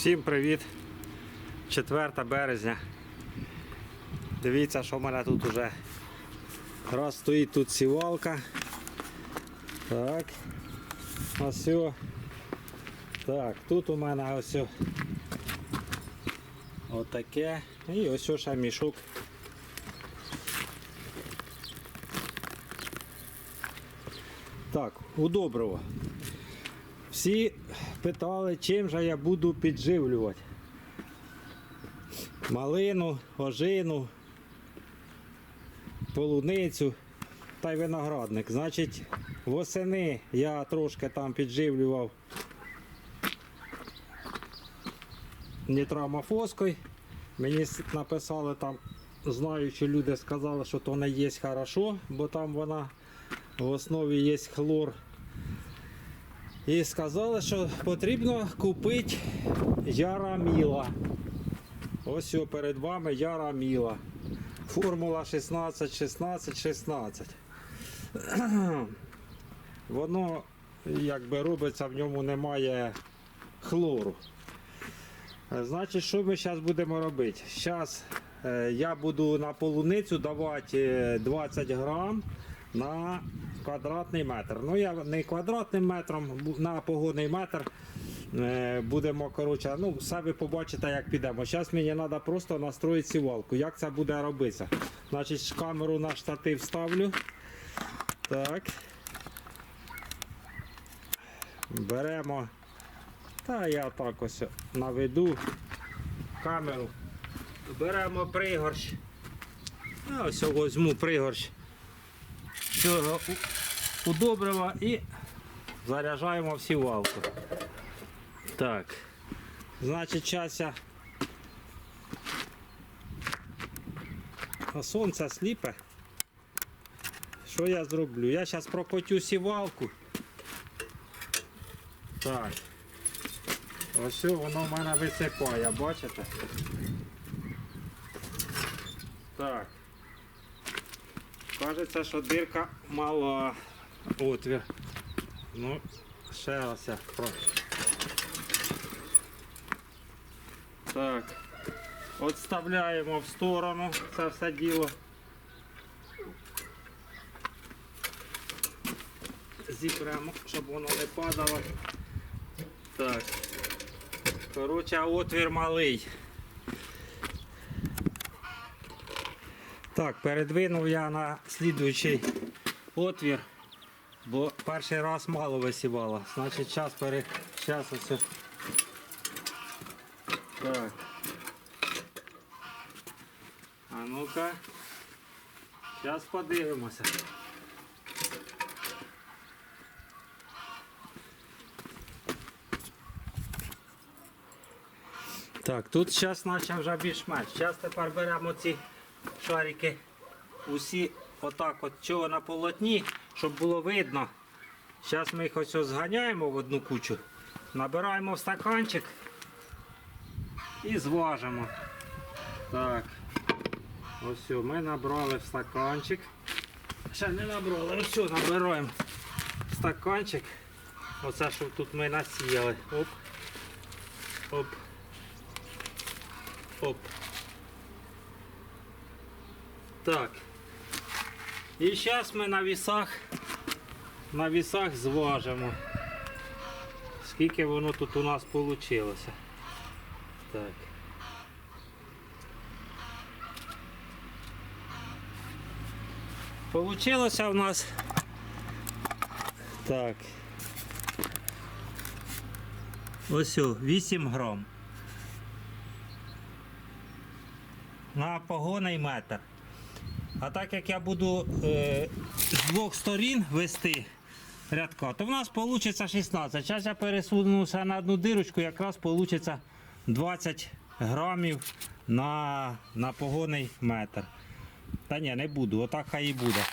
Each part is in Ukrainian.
Всім привіт! 4 березня. Дивіться, що в мене тут уже раз стоїть тут сівалка. Так. Ось. Так, тут у мене ось. Отаке. І ось ще мішок. Так, у доброго. Всі питали, чим же я буду підживлювати. Малину, ожину, полуницю та й виноградник. Значить, восени я трошки там підживлював нітрамофоскою. Мені написали там, знаючи люди сказали, що то не є хорошо, бо там вона в основі є хлор. І сказали, що потрібно купити Яраміла. Ось о, перед вами Яраміла. Формула 16, 16, 16. Воно якби робиться, в ньому немає хлору. Е, Значить, що ми зараз будемо робити? Зараз я буду на полуницю давати е, 20 грам на квадратний метр. Ну, я не квадратним метром, на погодний метр е, будемо, коротше, ну, самі побачите, як підемо. Зараз мені треба просто настроїти сівалку. Як це буде робитися? Значить, камеру на штатив ставлю. Так. Беремо. Та я так ось наведу камеру. Беремо пригорщ. А ось візьму пригорщ у- удобрива і заряджаємо в сівалку. Так. Значить, час я. А сонце сліпе. Що я зроблю? Я зараз прокотю сівалку. Так. Ось воно в мене висипає, бачите? Так. Кажеться, що дирка мала отвір. Ну, ще раз я про. Так. Отставляємо в сторону це все діло. Зіпремо, щоб воно не падало. Так. Коротше, отвір малий. Так, передвинув я на слідуючий отвір, бо перший раз мало висівало. Значить, час пере... Час ось. Так. А ну-ка. Зараз подивимося. Так, тут зараз наче вже більш-менш. Зараз тепер беремо ці шарики усі отак от чого на полотні, щоб було видно. Зараз ми їх ось зганяємо в одну кучу, набираємо в стаканчик і зважимо. Так. Ось ми набрали в стаканчик. Ще не набрали, ось набираємо в стаканчик. Оце, що тут ми насіяли. Оп. Оп. Оп. Так. І зараз ми на вісах, на вісах зважимо. Скільки воно тут у нас вийшло. Так. Получилося у нас. Так. Ось о, 8 грам. на погонний метр. А так як я буду е, з двох сторін вести рядка, то в нас вийде 16. Зараз я пересунуся на одну дирочку, якраз вийде 20 грамів на, на погонний метр. Та ні, не буду, отак хай і буде.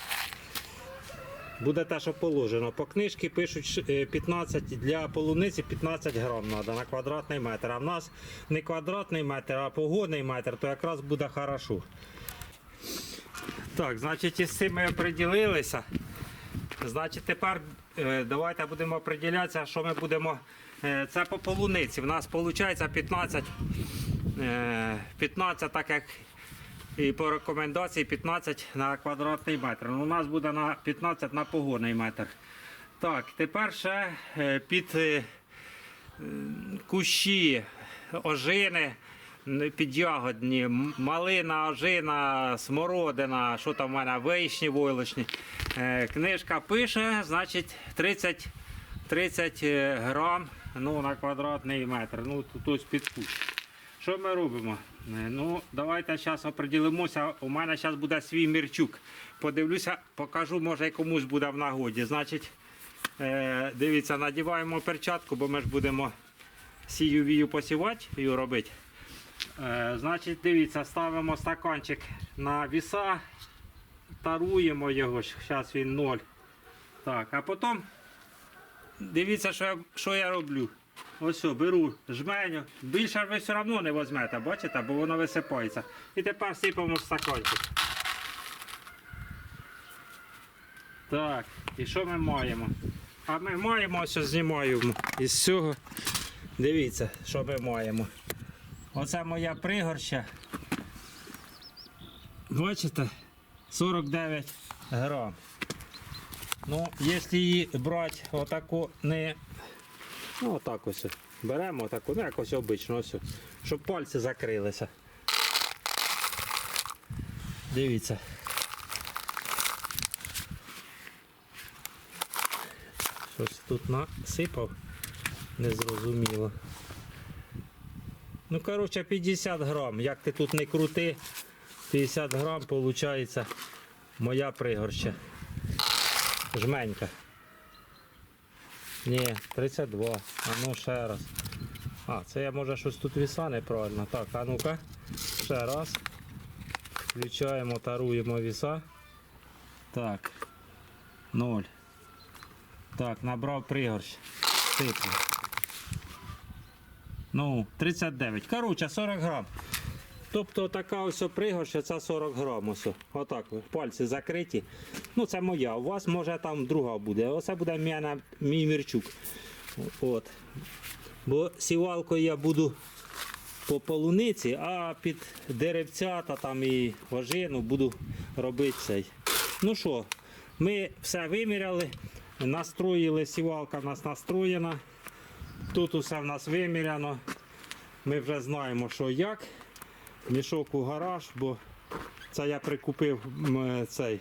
Буде те, що положено. По книжці пишуть е, 15 для полуниці 15 грам треба на квадратний метр. А в нас не квадратний метр, а погодний метр, то якраз буде хорошо. Так, значить, із цим ми оприділилися. Значить, тепер е, давайте будемо оприділятися, що ми будемо Е, Це по полуниці. У нас виходить 15, е, 15, так як і по рекомендації 15 на квадратний метр. Ну, у нас буде на 15 на погонний метр. Так, тепер ще е, під кущі ожини підягодні, малина, ожина, смородина, що там в мене, вишні, войлочні. Е, Книжка пише, значить 30, 30 е, грам ну, на квадратний метр. Ну, тут ось під кущ. Що ми робимо? Е, Ну, давайте зараз оприділимося. У мене зараз буде свій мірчук. Подивлюся, покажу, може комусь буде в нагоді. Значить, дивіться, надіваємо перчатку, бо ми ж будемо сію вію посівати і робити. Е, значить, дивіться, ставимо стаканчик на віса, таруємо його, зараз він 0. Так, а потім дивіться, що я, що я роблю. Ось що, беру жменю. Більше ви все одно не візьмете, бачите, бо воно висипається. І тепер сипемо в стаканчик. Так, і що ми маємо? А ми маємо, ось знімаємо із цього. Дивіться, що ми маємо. Оце моя пригорща. Бачите? 49 грам. Ну, якщо її брати отаку не. Ну, отак ось. Беремо отаку, ну якось обично, ось, щоб пальці закрилися. Дивіться. Щось тут насипав, незрозуміло. Ну, коротше, 50 грам. Як ти тут не крути, 50 грам виходить моя пригорща. Жменька. Ні, 32. А ну ще раз. А, це я може щось тут віса неправильно. Так, а ну-ка. Ще раз. Включаємо, таруємо віса. Так. 0. Так, набрав пригорщ. Сиплю. Ну, 39. Коротше, 40 грам. Тобто така ось пригорща, це 40 грам. Ось. Отак, пальці закриті. Ну, це моя. У вас може там друга буде. Оце буде мій, мій мірчук. От. Бо сівалкою я буду по полуниці, а під деревцята там і ожину буду робити цей. Ну що, ми все виміряли, настроїли, сівалка в нас настроєна. Тут усе в нас виміряно. Ми вже знаємо, що як. Мішок у гараж, бо це я прикупив цей.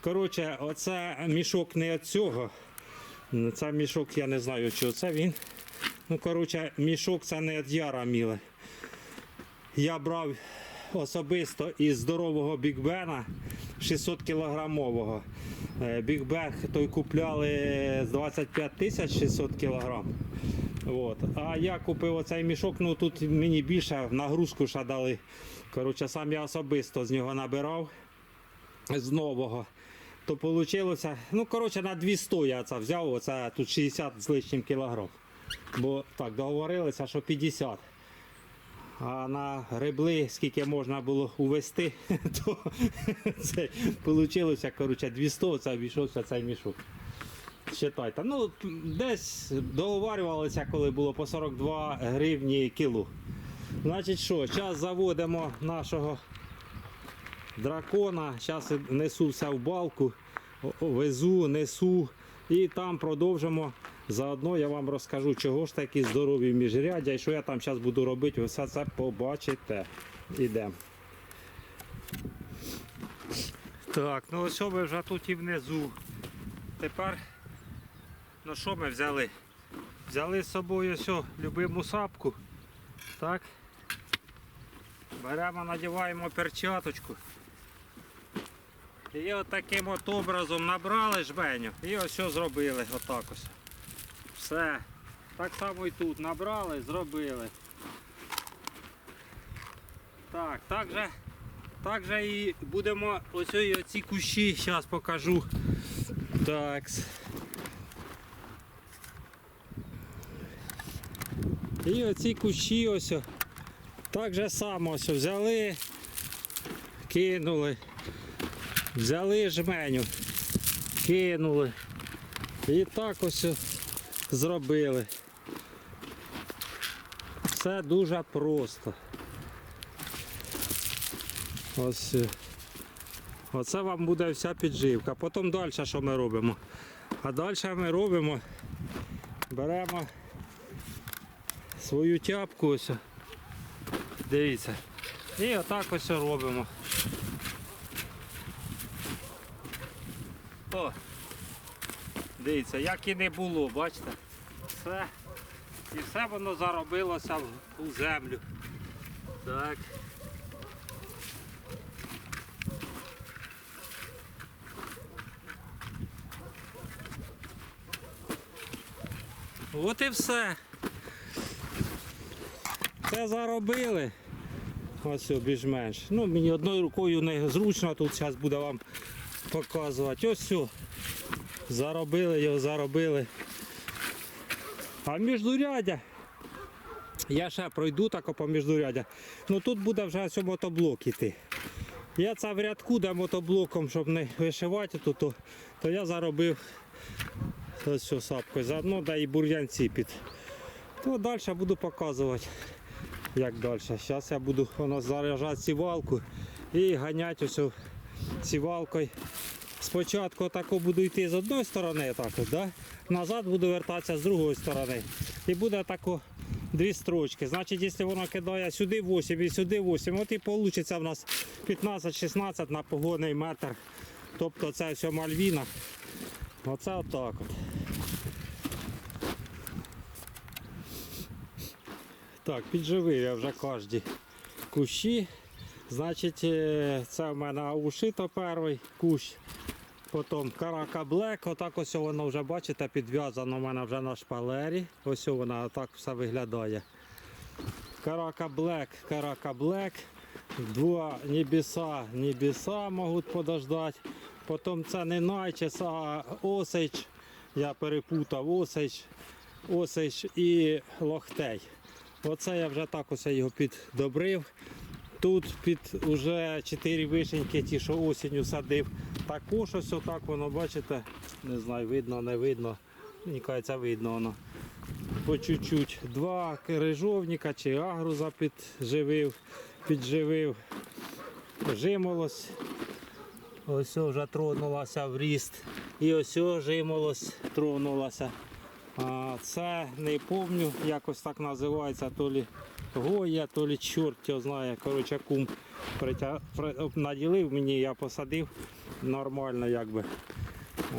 Коротше, оце мішок не від цього. Це мішок, я не знаю, чи це він. Ну, коротше, мішок це не від Яра Міле. Я брав особисто із здорового бікбена 600 кілограмового. Е, Бікбег той купляли з 25 тисяч 600 кілограм. От. А я купив оцей мішок, ну тут мені більше нагрузку ще дали. Коротше, сам я особисто з нього набирав з нового. То вийшло, ну коротше, на 200 я це взяв, оце тут 60 з лишнім кілограм. Бо так, договорилися, що 50. А на грибли, скільки можна було увести, то це вийшло, коротше, 200, це обійшовся цей мішок. Считайте. Ну, десь договарювалися, коли було по 42 гривні кіло. Значить що, зараз заводимо нашого дракона. Зараз несу все в балку, везу, несу і там продовжимо. Заодно я вам розкажу, чого ж такі здорові міжрядя і що я там зараз буду робити, ви все це побачите. Ідемо. Так, ну ось ми вже тут і внизу. Тепер, ну що ми взяли? Взяли з собою ось любиму сапку. Так. Беремо, надіваємо перчаточку. І от таким от образом набрали жменю і ось що зробили. Отак ось. Все. Так само і тут набрали, зробили. Так, так же, так же і будемо ось ці- оці кущі, зараз покажу. Так. І оці кущі ось так же само ось взяли, кинули, взяли жменю, кинули. І так ось зробили. Все дуже просто. Ось. е, Оце вам буде вся підживка. Потім далі що ми робимо? А далі ми робимо, беремо свою тяпку ось. Дивіться. І отак ось робимо. О, дивіться, як і не було, бачите? Все. І все воно заробилося у землю. Так. От і все. Це заробили. Ось більш-менш. Ну, мені одною рукою не зручно, тут зараз буде вам показувати. Ось все. Заробили його, заробили. А міждурядя. Я ще пройду так по міждурядя. Ну тут буде вже ось мотоблок іти. Я це в рядку, де мотоблоком, щоб не вишивати тут, то, то я заробив ось цю сапкою. Заодно да і бур'янці під. То далі буду показувати, як далі. Зараз я буду воно заряджати сівалку і ганяти ось сівалкою. Спочатку тако буду йти з одної сторони, так да? назад буду вертатися з другої сторони. І буде тако дві строчки. Значить, якщо воно кидає сюди 8 і сюди 8, от і вийде в нас 15-16 на погонний метр. Тобто це все мальвіна. Оце отак от. Так, підживив я вже кожні кущі. Значить, е, це в мене ушито перший кущ. Потім карака блек, отак ось воно вже бачите, підв'язано в мене вже на шпалері. Ось вона так все виглядає. Карака блек, карака блек. Два небеса, небеса можуть подождати. Потім це не найчес, а осич. Я перепутав осич, осич і лохтей. Оце я вже так ось його піддобрив. Тут під уже 4 вишеньки, ті, що осінню садив. Також ось отак воно, бачите, не знаю, видно, не видно. Мені кажеться, видно воно. По чуть-чуть. Два крижовника чи агруза підживив, підживив. Жимолось. Ось вже тронулася в ріст. І ось жимолось тронулася. Це не пам'ятаю, якось так називається, то лі Гоя, то лі чорт його знає. Коротше, кум притя... наділив мені, я посадив нормально якби.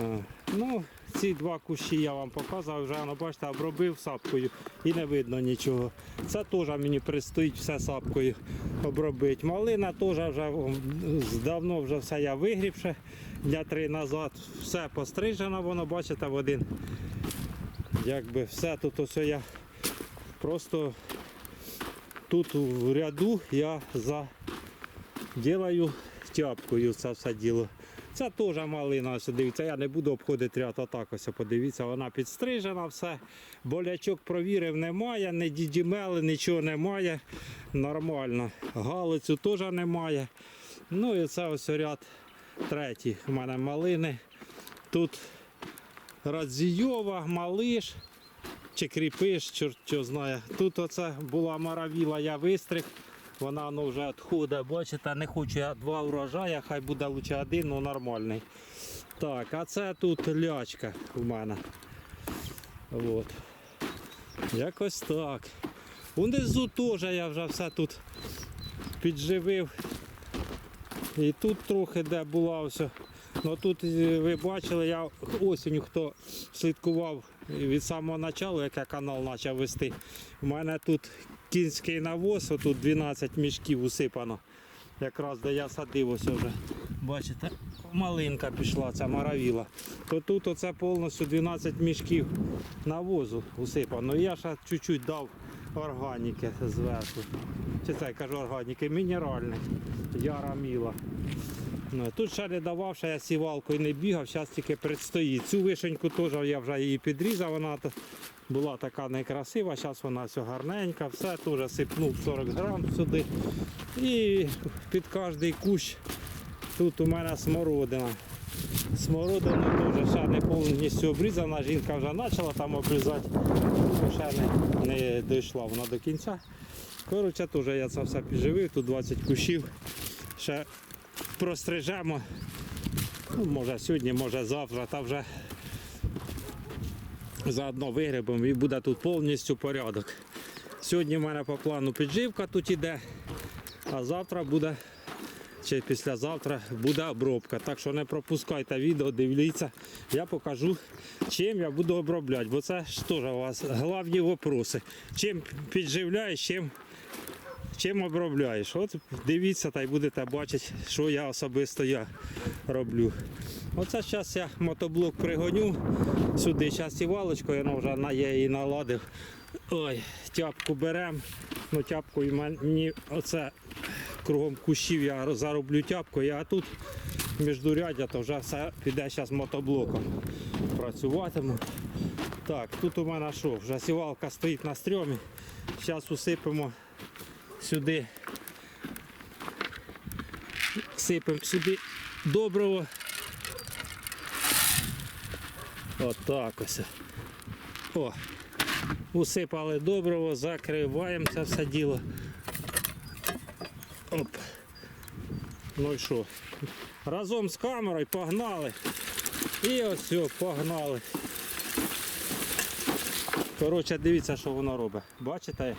Е, Ну, ці два кущі я вам показував, вже воно, бачите, обробив сапкою і не видно нічого. Це теж мені предстоїть все сапкою обробити. Малина теж вже давно вже все я вигріб дня три назад. Все пострижено, воно бачите в один. Якби все тут ось я просто тут в ряду я заділаю тяпкою це все діло. Це теж малина, ось дивіться, я не буду обходити ряд, отак ось подивіться, вона підстрижена, все. Болячок провірив, немає, не дідімели, нічого немає. Нормально. Галицю теж немає. Ну і це ось ряд третій. У мене малини. Тут Радзійова, Малиш чи кріпиш, чорт що знає. Тут оце була маравіла, я вистриг. Вона ну, вже відходить, бачите, не хочу я два урожая, хай буде лучше один, ну нормальний. Так, а це тут лячка в мене. От. Якось так. Унизу теж я вже все тут підживив. І тут трохи де була все. Ну тут е, ви бачили, я осінню, хто слідкував від самого початку, як я канал почав вести. У мене тут кінський навоз, тут 12 мішків усипано. Якраз де я садив ось вже. Бачите, малинка пішла, ця маравіла. То тут оце повністю 12 мішків навозу усипано. Я ще чуть-чуть дав органіки зверху. Чи це я кажу органіки, мінеральних. Яра міла. Ну, тут ще не давав, ще я сівалкою не бігав, зараз тільки предстоїть. Цю вишеньку теж я вже її підрізав, вона була така некрасива, зараз вона все гарненька, все теж сипнув 40 грам сюди. І під кожний кущ тут у мене смородина. Смородина теж ще не повністю обрізана, жінка вже почала там обрізати. ще не, не дійшла вона до кінця. Коротше, теж я це все підживив, тут 20 кущів. Ще прострижемо. Ну, може сьогодні, може завтра, та вже заодно вигребемо і буде тут повністю порядок. Сьогодні в мене по плану підживка тут іде, а завтра буде, чи післязавтра буде обробка. Так що не пропускайте відео, дивіться, я покажу, чим я буду обробляти, бо це ж теж у вас головні вопроси. Чим підживляєш, чим, чим обробляєш. От дивіться та й будете бачити, що я особисто я роблю. Оце зараз я мотоблок пригоню сюди. Зараз і валочкою я вже на її наладив. Ой, тяпку беремо. Ну, тяпкою мені оце кругом кущів я зароблю тяпкою, а тут міждурядя, то вже все піде зараз мотоблоком. Працюватиму. Так, тут у мене що? Вже сівалка стоїть на стрьомі. Зараз усипемо сюди. Сипемо сюди доброго. Отак ось. О, усипали доброго, закриваємо це все діло. Оп. Ну і що? Разом з камерою погнали. І ось погнали. Коротше, дивіться, що воно робить. Бачите?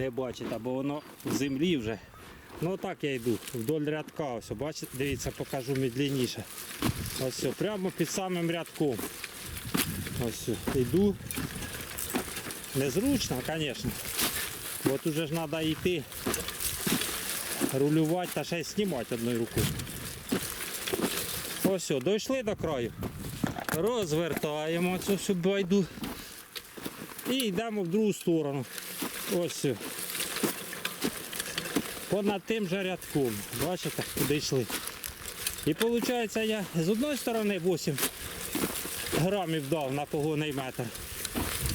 Не бачите, бо воно в землі вже. Ну так я йду, вдоль рядка. Ось, бачите, дивіться, покажу медленніше. Ось прямо під самим рядком. Ось йду. Незручно, звісно. Бо тут же ж треба йти, рулювати та ще й знімати одною рукою. Ось все, дійшли до краю. Розвертаємо цю всю байду. І йдемо в другу сторону. Ось. Понад тим же рядком. Бачите, куди йшли. І виходить, я з одної сторони 8 грамів дав на погонний метр.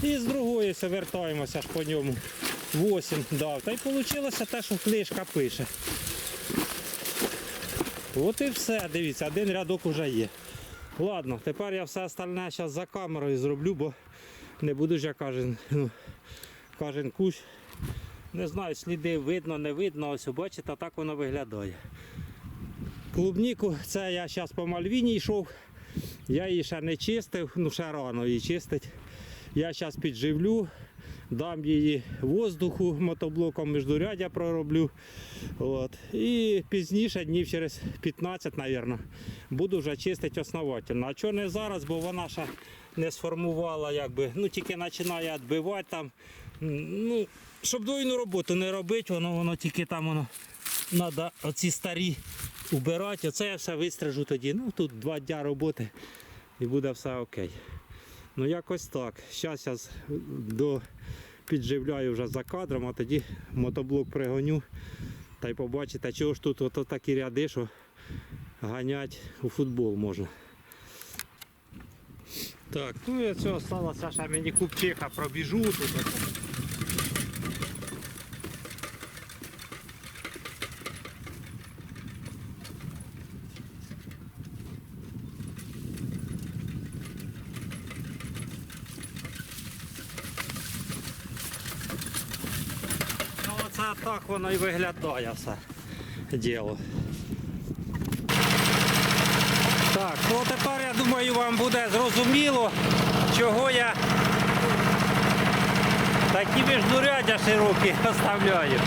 І з другої все вертаємося по ньому. 8 дав. Та й вийшло те, що книжка пише. От і все, дивіться, один рядок вже є. Ладно, тепер я все остальне зараз за камерою зроблю, бо не буду ж я кожен, ну, кожен кущ. Не знаю, сліди видно, не видно. Ось бачите, так воно виглядає. Клубніку це я зараз по мальвіні йшов. Я її ще не чистив, ну ще рано її чистить. Я зараз підживлю, дам її воздуху мотоблоком міждурядя пророблю. От. І пізніше, днів через 15, мабуть, буду вже чистити основательно. А чого не зараз, бо вона ще не сформувала, якби, ну тільки починає відбивати там. Ну, щоб двойну роботу не робити, воно, воно тільки там воно треба оці старі убирати. Оце я все вистрижу тоді. Ну тут два дня роботи і буде все окей. Ну якось так. Зараз я до підживляю вже за кадром, а тоді мотоблок пригоню. Та й побачите, чого ж тут ото такі ряди, що ганять у футбол можна. Так, ну і це сталося ще мені купчиха пробіжу тут. ото. Ну оце так воно і виглядає все діло. Так, ну тепер я думаю вам буде зрозуміло, чого я такі міждурядя широкі оставляю.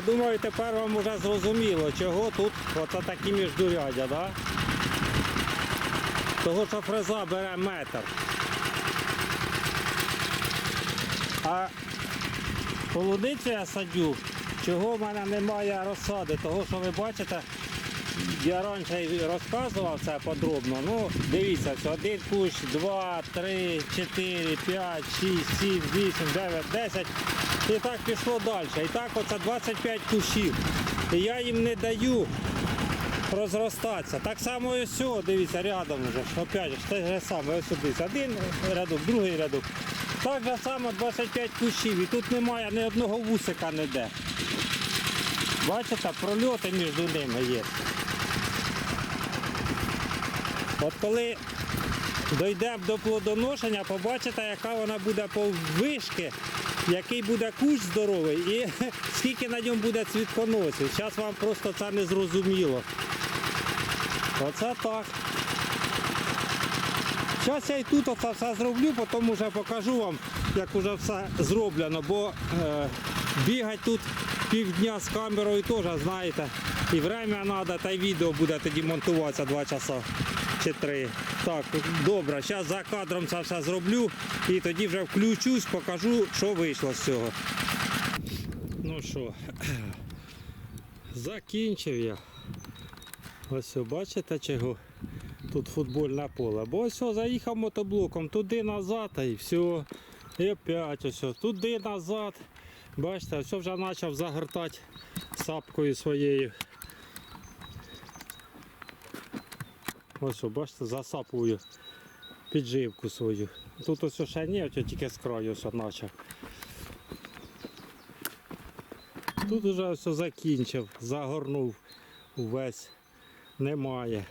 Я думаю, тепер вам вже зрозуміло, чого тут оце такі міждурядя, да? Того, що фреза бере метр. А полуницю я садю, чого в мене немає розсади, того що ви бачите, я раніше розказував це подробно. Ну, дивіться, один кущ, два, три, чотири, п'ять, шість, сім, вісім, дев'ять, десять. І так пішло далі. І так оце 25 кущів. І я їм не даю розростатися. Так само і все, дивіться, рядом вже. Опять же, те ж саме, ось дивіться, один рядок, другий рядок. Так же само 25 кущів. І тут немає ні одного вусика ніде. Бачите, прольоти між ними є. От коли дійдемо до плодоношення, побачите, яка вона буде повишки, який буде кущ здоровий і скільки на ньому буде цвітконосів. Зараз вам просто це не зрозуміло. Оце так. Зараз я і тут оце все зроблю, потім вже покажу вам, як вже все зроблено, бо е, бігати тут півдня з камерою теж, знаєте, і время треба, та й відео буде тоді монтуватися 2 часа чи 3. Так, добре, зараз за кадром це все зроблю і тоді вже включусь, покажу, що вийшло з цього. Ну що, закінчив я. Ось бачите чого? Тут футбольне поле. Бо ось заїхав мотоблоком туди назад і все. І опять ось туди назад. Бачите, все вже почав загортати сапкою своєю. Ось, бачите, засапую підживку свою. Тут ось ще ні, ось тільки з краю ось почав. Тут вже все закінчив, загорнув увесь. Немає.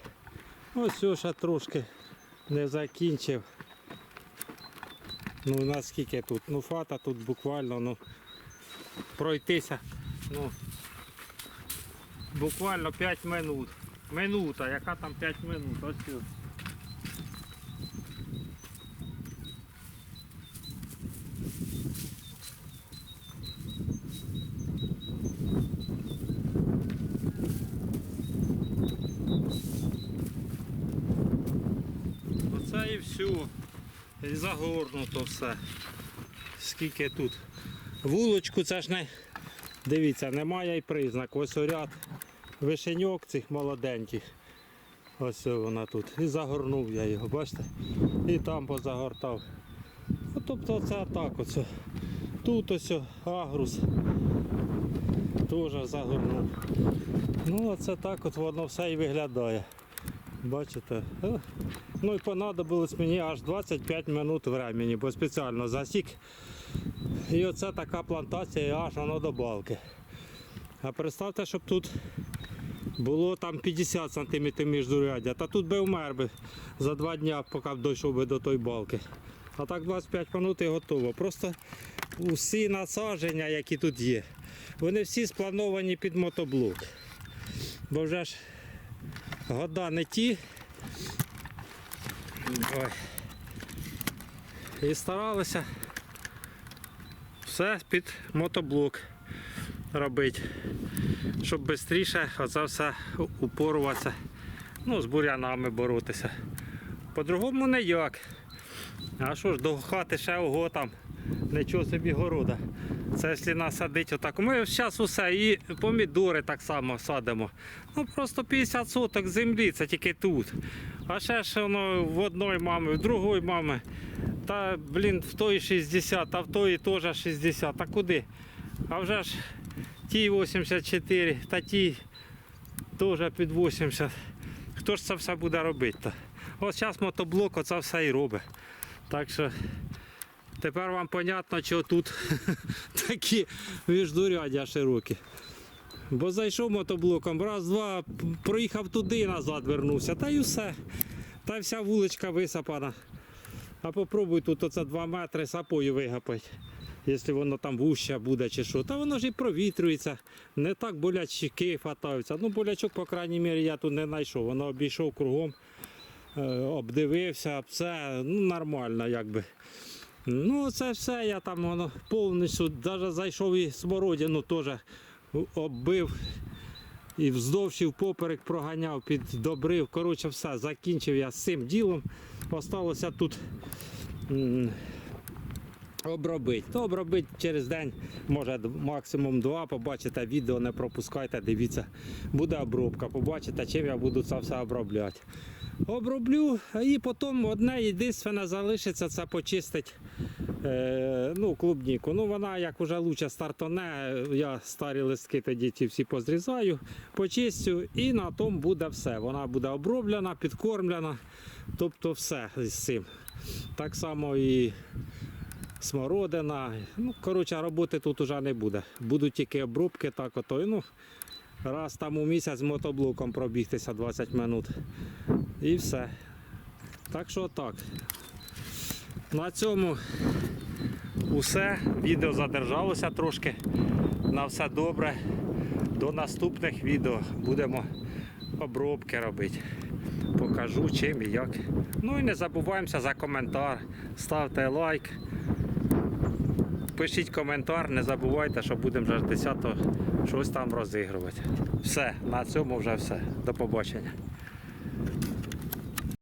Ось ось ще трошки не закінчив. Ну наскільки тут? Ну фата тут буквально ну, пройтися. Ну, буквально 5 минут. Минута, яка там 5 минут? Ось тут. Оце і все. І загорнуто все. Скільки тут. Вулочку це ж не. Дивіться, немає і признак. Ось ряд вишеньок цих молоденьких. Ось вона тут. І загорнув я його, бачите? І там позагортав. Ну, тобто це так оце. Тут ось агрус. Теж загорнув. Ну оце так от воно все і виглядає. Бачите? Ну і понадобилось мені аж 25 минут времени, бо спеціально засік. І оце така плантація аж воно до балки. А представте, щоб тут було там 50 см міждуряддя, та тут би вмер би за два дні, поки дійшов би до тої балки. А так 25 минут і готово. Просто усі насадження, які тут є, вони всі сплановані під мотоблок. Бо вже ж года не ті. Ой. І старалися все під мотоблок робити, щоб швидше оце все упоруватися, ну, з бурянами боротися. По-другому ніяк. А що ж, до хати ще ого там, нічого собі города. Це якщо насадити отак. Ми зараз усе і помідори так само садимо. Ну просто 50 соток землі, це тільки тут. А ще ж воно в одної мами, в другої мами. Та блін, в тої 60, а в тої теж 60. А куди? А вже ж ті 84, та ті теж під 80. Хто ж це все буде робити? Ось зараз мотоблок оце все і робить. Так що тепер вам понятно, що тут такі міждурядя широкі. Бо зайшов мотоблоком, раз-два, проїхав туди і назад вернувся, та й все. Та й вся вуличка висапана. А попробуй тут оце 2 метри сапою вигапати. Якщо воно там вуще буде чи що, та воно ж і провітрюється. Не так болячки хватаються. Ну, болячок, по крайній мірі, я тут не знайшов. Воно обійшов кругом, обдивився, все ну, нормально якби. Ну, це все, я там воно повністю, навіть зайшов і смородину теж оббив і вздовж і впоперек проганяв, піддобрив. Коротше, все, закінчив я з цим ділом. Осталося тут обробити. То обробити через день, може максимум два. Побачите відео, не пропускайте, дивіться, буде обробка. Побачите, чим я буду це все обробляти. Оброблю, і потім одне єдине залишиться це почистити е, ну, клубніку. Ну, вона як уже лучше стартоне, я старі листки тоді ті всі позрізаю, почистю і на тому буде все. Вона буде оброблена, підкормлена, тобто все з цим. Так само і смородина. Ну, коротше, роботи тут уже не буде. Будуть тільки обробки, так ото. Ну, раз там у місяць мотоблоком пробігтися 20 минут. І все. Так що так. На цьому усе. Відео задержалося трошки. На все добре. До наступних відео будемо обробки робити. Покажу чим і як. Ну і не забуваємося за коментар. Ставте лайк. Пишіть коментар, не забувайте, що будемо вже 10 щось там розігрувати. Все, на цьому вже все. До побачення.